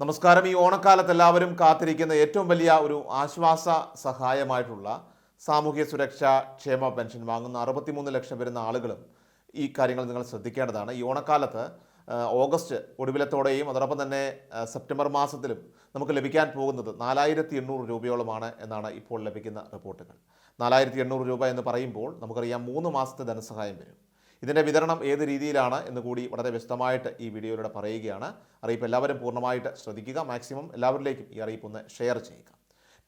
നമസ്കാരം. ഈ ഓണക്കാലത്ത് എല്ലാവരും കാത്തിരിക്കുന്ന ഏറ്റവും വലിയ ഒരു ആശ്വാസ സഹായമായിട്ടുള്ള സാമൂഹ്യ സുരക്ഷാ ക്ഷേമ പെൻഷൻ വാങ്ങുന്ന അറുപത്തിമൂന്ന് ലക്ഷം വരുന്ന ആളുകളും ഈ കാര്യങ്ങൾ നിങ്ങൾ ശ്രദ്ധിക്കേണ്ടതാണ്. ഈ ഓണക്കാലത്ത് ഓഗസ്റ്റ് ഒടുവിലത്തോടെയും അതോടൊപ്പം തന്നെ സെപ്റ്റംബർ മാസത്തിലും നമുക്ക് ലഭിക്കാൻ പോകുന്നത് നാലായിരത്തി എണ്ണൂറ് രൂപയോളമാണ് എന്നാണ് ഇപ്പോൾ ലഭിക്കുന്ന റിപ്പോർട്ടുകൾ. നാലായിരത്തി എണ്ണൂറ് രൂപ എന്ന് പറയുമ്പോൾ നമുക്കറിയാം മൂന്ന് മാസത്തെ ധനസഹായം വരും. ഇതിന്റെ വിതരണം ഏത് രീതിയിലാണ് എന്ന് കൂടി വളരെ വ്യക്തമായിട്ട് ഈ വീഡിയോയിലൂടെ പറയുകയാണ്. അറിയിപ്പ് എല്ലാവരും പൂർണമായിട്ട് ശ്രദ്ധിക്കുക. മാക്സിമം എല്ലാവരിലേക്കും ഈ അറിയിപ്പ് ഒന്ന് ഷെയർ ചെയ്യുക.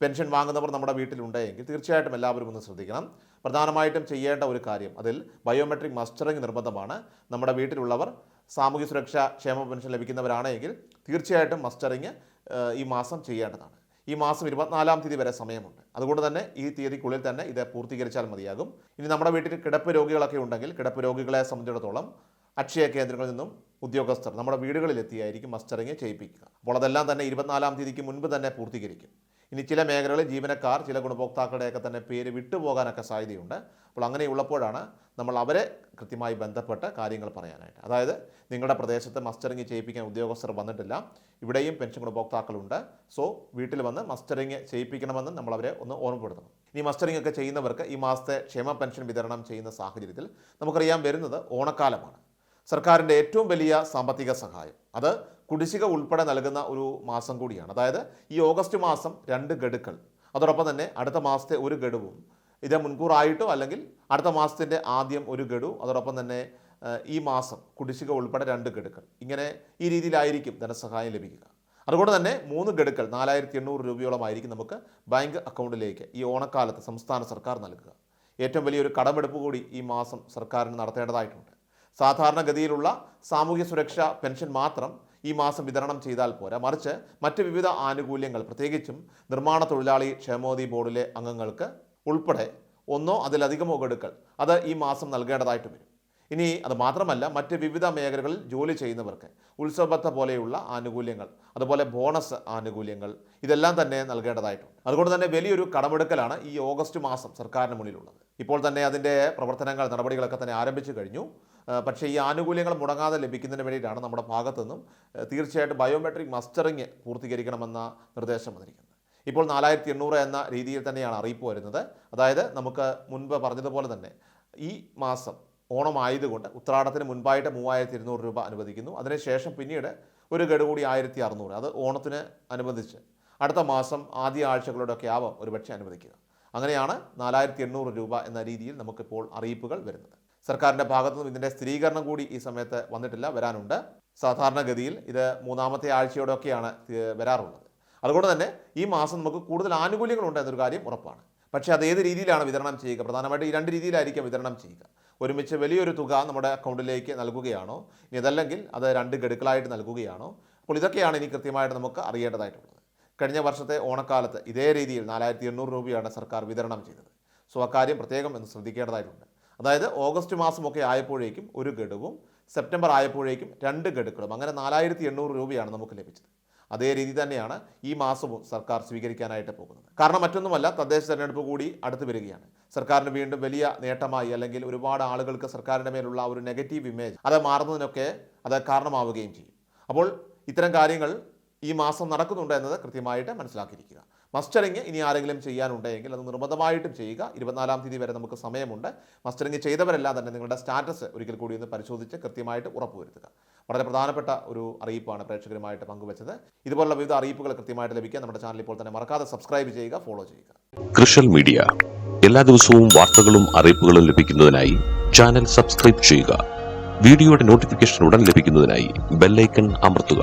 പെൻഷൻ വാങ്ങുന്നവർ നമ്മുടെ വീട്ടിലുണ്ടെങ്കിൽ തീർച്ചയായിട്ടും എല്ലാവരും ഒന്ന് ശ്രദ്ധിക്കണം. പ്രധാനമായിട്ടും ചെയ്യേണ്ട ഒരു കാര്യം അതിൽ ബയോമെട്രിക് മസ്റ്ററിംഗ് നിർബന്ധമാണ്. നമ്മുടെ വീട്ടിലുള്ളവർ സാമൂഹ്യ സുരക്ഷാ ക്ഷേമ പെൻഷൻ ലഭിക്കുന്നവരാണെങ്കിൽ തീർച്ചയായിട്ടും മസ്റ്ററിങ് ഈ മാസം ചെയ്യേണ്ടതാണ്. ഈ മാസം ഇരുപത്തിനാലാം തീയതി വരെ സമയമുണ്ട്. അതുകൊണ്ട് തന്നെ ഈ തീയതിക്കുള്ളിൽ തന്നെ ഇത് പൂർത്തീകരിച്ചാൽ മതിയാകും. ഇനി നമ്മുടെ വീട്ടിൽ കിടപ്പ് രോഗികളൊക്കെ ഉണ്ടെങ്കിൽ കിടപ്പ് രോഗികളെ സംബന്ധിച്ചിടത്തോളം അക്ഷയ കേന്ദ്രങ്ങളിൽ നിന്നും ഉദ്യോഗസ്ഥർ നമ്മുടെ വീടുകളിലെത്തിയായിരിക്കും മസ്റ്ററിങ് ചെയ്യിപ്പിക്കുക. അപ്പോൾ അതെല്ലാം തന്നെ ഇരുപത്തിനാലാം തീയതിക്ക് മുൻപ് തന്നെ പൂർത്തീകരിക്കും. ഇനി ചില മേഖലകളിൽ ജീവനക്കാർ ചില ഗുണഭോക്താക്കളുടെയൊക്കെ തന്നെ പേര് വിട്ടുപോകാനൊക്കെ സാധ്യതയുണ്ട്. അപ്പോൾ അങ്ങനെയുള്ളപ്പോഴാണ് നമ്മൾ അവരെ കൃത്യമായി ബന്ധപ്പെട്ട് കാര്യങ്ങൾ പറയാനായിട്ട്. അതായത് നിങ്ങളുടെ പ്രദേശത്ത് മസ്റ്ററിങ് ചെയ്യിപ്പിക്കാൻ ഉദ്യോഗസ്ഥർ വന്നിട്ടില്ല. ഇവിടെയും പെൻഷൻ ഗുണഭോക്താക്കളുണ്ട്. സോ വീട്ടിൽ വന്ന് മസ്റ്ററിങ് ചെയ്യിപ്പിക്കണമെന്ന് നമ്മൾ അവരെ ഒന്ന് ഓർമ്മപ്പെടുത്തണം. ഈ മസ്റ്ററിംഗ് ഒക്കെ ചെയ്യുന്നവർക്ക് ഈ മാസത്തെ ക്ഷേമ പെൻഷൻ വിതരണം ചെയ്യുന്ന സാഹചര്യത്തിൽ നമുക്കറിയാം വരുന്നത് ഓണക്കാലമാണ്. സർക്കാരിന്റെ ഏറ്റവും വലിയ സാമ്പത്തിക സഹായം. അത് കുടിശ്ശിക ഉൾപ്പെടെ നൽകുന്ന ഒരു മാസം കൂടിയാണ്. അതായത് ഈ ഓഗസ്റ്റ് മാസം രണ്ട് ഗഡുക്കൾ. അതോടൊപ്പം തന്നെ അടുത്ത മാസത്തെ ഒരു ഗഡുവും. ഇത് മുൻകൂറായിട്ടോ അല്ലെങ്കിൽ അടുത്ത മാസത്തിന്റെ ആദ്യം ഒരു ഗഡു അതോടൊപ്പം തന്നെ ഈ മാസം കുടിശ്ശിക ഉൾപ്പെടെ രണ്ട് ഗഡുക്കൾ. ഇങ്ങനെ ഈ രീതിയിലായിരിക്കും ധനസഹായം ലഭിക്കുക. അതുകൊണ്ട് തന്നെ മൂന്ന് ഗഡുക്കൾ നാലായിരത്തി എണ്ണൂറ് രൂപയോളമായിരിക്കും നമുക്ക് ബാങ്ക് അക്കൗണ്ടിലേക്ക് ഈ ഓണക്കാലത്ത് സംസ്ഥാന സർക്കാർ നൽകുക. ഏറ്റവും വലിയൊരു കടമെടുപ്പ് കൂടി ഈ മാസം സർക്കാരിന് നടത്തേണ്ടതായിട്ടുണ്ട്. സാധാരണഗതിയിലുള്ള സാമൂഹ്യ സുരക്ഷ പെൻഷൻ മാത്രം ഈ മാസം വിതരണം ചെയ്താൽ പോരാ. മറിച്ച് മറ്റ് വിവിധ ആനുകൂല്യങ്ങൾ പ്രത്യേകിച്ചും നിർമ്മാണ തൊഴിലാളി ക്ഷേമോദി ബോർഡിലെ അംഗങ്ങൾക്ക് ഉൾപ്പെടെ ഒന്നോ അതിലധികമോ ഗഡുക്കൾ അത് ഈ മാസം നൽകേണ്ടതായിട്ട് വരും. ഇനി അത് മാത്രമല്ല മറ്റ് വിവിധ മേഖലകളിൽ ജോലി ചെയ്യുന്നവർക്ക് ഉത്സവബത്ത പോലെയുള്ള ആനുകൂല്യങ്ങൾ അതുപോലെ ബോണസ് ആനുകൂല്യങ്ങൾ ഇതെല്ലാം തന്നെ നൽകേണ്ടതായിട്ടുണ്ട്. അതുകൊണ്ട് തന്നെ വലിയൊരു കടമെടുക്കലാണ് ഈ ഓഗസ്റ്റ് മാസം സർക്കാരിന് മുന്നിലുള്ളത്. ഇപ്പോൾ തന്നെ അതിന്റെ പ്രവർത്തനങ്ങൾ നടപടികളൊക്കെ തന്നെ ആരംഭിച്ചു കഴിഞ്ഞു. പക്ഷേ ഈ ആനുകൂല്യങ്ങൾ മുടങ്ങാതെ ലഭിക്കുന്നതിന് വേണ്ടിയിട്ടാണ് നമ്മുടെ ഭാഗത്തുനിന്നും നിന്നും തീർച്ചയായിട്ടും ബയോമെട്രിക് മസ്റ്ററിങ് പൂർത്തീകരിക്കണമെന്ന നിർദ്ദേശം വന്നിരിക്കുന്നത്. ഇപ്പോൾ നാലായിരത്തി എണ്ണൂറ് എന്ന രീതിയിൽ തന്നെയാണ് അറിയിപ്പ് വരുന്നത്. അതായത് നമുക്ക് മുൻപ് പറഞ്ഞതുപോലെ തന്നെ ഈ മാസം ഓണമായതുകൊണ്ട് ഉത്രാടത്തിന് മുൻപായിട്ട് മൂവായിരത്തി ഇരുന്നൂറ് രൂപ അനുവദിക്കുന്നു. അതിനുശേഷം പിന്നീട് ഒരു ഗഡു കൂടി ആയിരത്തി അറുന്നൂറ് അത് ഓണത്തിന് അനുബന്ധിച്ച് അടുത്ത മാസം ആദ്യ ആഴ്ചകളുടെയൊക്കെ ആവാം ഒരുപക്ഷെ അനുവദിക്കുക. അങ്ങനെയാണ് നാലായിരത്തി എണ്ണൂറ് രൂപ എന്ന രീതിയിൽ നമുക്കിപ്പോൾ അറിയിപ്പുകൾ വരുന്നത്. സർക്കാരിന്റെ ഭാഗത്തു നിന്നും ഇതിന്റെ സ്ഥിരീകരണം കൂടി ഈ സമയത്ത് വന്നിട്ടില്ല വരാനുണ്ട്. സാധാരണഗതിയിൽ ഇത് മൂന്നാമത്തെ ആഴ്ചയോടെയൊക്കെയാണ് വരാറുള്ളത്. അതുകൊണ്ട് തന്നെ ഈ മാസം നമുക്ക് കൂടുതൽ ആനുകൂല്യങ്ങളുണ്ട് എന്നൊരു കാര്യം ഉറപ്പാണ്. പക്ഷേ അത് ഏത് രീതിയിലാണ് വിതരണം ചെയ്യുക? പ്രധാനമായിട്ട് ഈ രണ്ട് രീതിയിലായിരിക്കും വിതരണം ചെയ്യുക. ഒരുമിച്ച് വലിയൊരു തുക നമ്മുടെ അക്കൗണ്ടിലേക്ക് നൽകുകയാണോ? ഇനി അതല്ലെങ്കിൽ അത് രണ്ട് ഗഡുക്കളായിട്ട് നൽകുകയാണോ? അപ്പോൾ ഇതൊക്കെയാണ് ഇനി കൃത്യമായിട്ട് നമുക്ക് അറിയേണ്ടതായിട്ടുള്ളത്. കഴിഞ്ഞ വർഷത്തെ ഓണക്കാലത്ത് ഇതേ രീതിയിൽ നാലായിരത്തി എണ്ണൂറ് രൂപയാണ് സർക്കാർ വിതരണം ചെയ്തത്. സോ അക്കാര്യം പ്രത്യേകം എന്ന് ശ്രദ്ധിക്കേണ്ടതായിട്ടുണ്ട്. അതായത് ഓഗസ്റ്റ് മാസമൊക്കെ ആയപ്പോഴേക്കും ഒരു ഗഡുവും സെപ്റ്റംബർ ആയപ്പോഴേക്കും രണ്ട് ഗഡുക്കളും. അങ്ങനെ നാലായിരത്തി എണ്ണൂറ് രൂപയാണ് നമുക്ക് ലഭിച്ചത്. അതേ രീതി തന്നെയാണ് ഈ മാസവും സർക്കാർ സ്വീകരിക്കാനായിട്ട് പോകുന്നത്. കാരണം മറ്റൊന്നുമല്ല തദ്ദേശ തെരഞ്ഞെടുപ്പ് കൂടി അടുത്ത് വരികയാണ്. സർക്കാരിന് വീണ്ടും വലിയ നേട്ടമായി അല്ലെങ്കിൽ ഒരുപാട് ആളുകൾക്ക് സർക്കാരിന്റെ മേലുള്ള ഒരു നെഗറ്റീവ് ഇമേജ് അത് മാറുന്നതിനൊക്കെ അത് കാരണമാവുകയും ചെയ്യും. അപ്പോൾ ഇത്തരം കാര്യങ്ങൾ ഈ മാസം നടക്കുന്നുണ്ട് എന്നത് കൃത്യമായിട്ട് മനസ്സിലാക്കിയിരിക്കുക. മസ്റ്ററിങ് ഇനി ആരെങ്കിലും ചെയ്യാനുണ്ടെങ്കിൽ അത് നിർബന്ധമായിട്ടും ചെയ്യുക. ഇരുപത്തിനാലാം തീയതി വരെ നമുക്ക് സമയമുണ്ട്. മസ്റ്ററിങ് ചെയ്തവരെല്ലാം തന്നെ നിങ്ങളുടെ സ്റ്റാറ്റസ് ഒരിക്കൽ കൂടി ഒന്ന് പരിശോധിച്ച് കൃത്യമായിട്ട് ഉറപ്പുവരുത്തുക. വളരെ പ്രധാനപ്പെട്ട ഒരു അറിയിപ്പാണ് പ്രേക്ഷകരുമായിട്ട് പങ്കുവച്ചത്. ഇതുപോലുള്ള വിവിധ അറിയിപ്പുകൾ കൃത്യമായിട്ട് ലഭിക്കാൻ നമ്മുടെ ചാനൽ ഇപ്പോൾ തന്നെ മറക്കാതെ സബ്സ്ക്രൈബ് ചെയ്യുക ഫോളോ ചെയ്യുക. കൃഷൽ മീഡിയ. എല്ലാ ദിവസവും വാർത്തകളും അറിയിപ്പുകളും ലഭിക്കുന്നതിനായി ചാനൽ സബ്സ്ക്രൈബ് ചെയ്യുക. വീഡിയോയുടെ നോട്ടിഫിക്കേഷൻ ഉടൻ ലഭിക്കുന്നതിനായി ബെല്ലൈക്കൺ അമർത്തുക.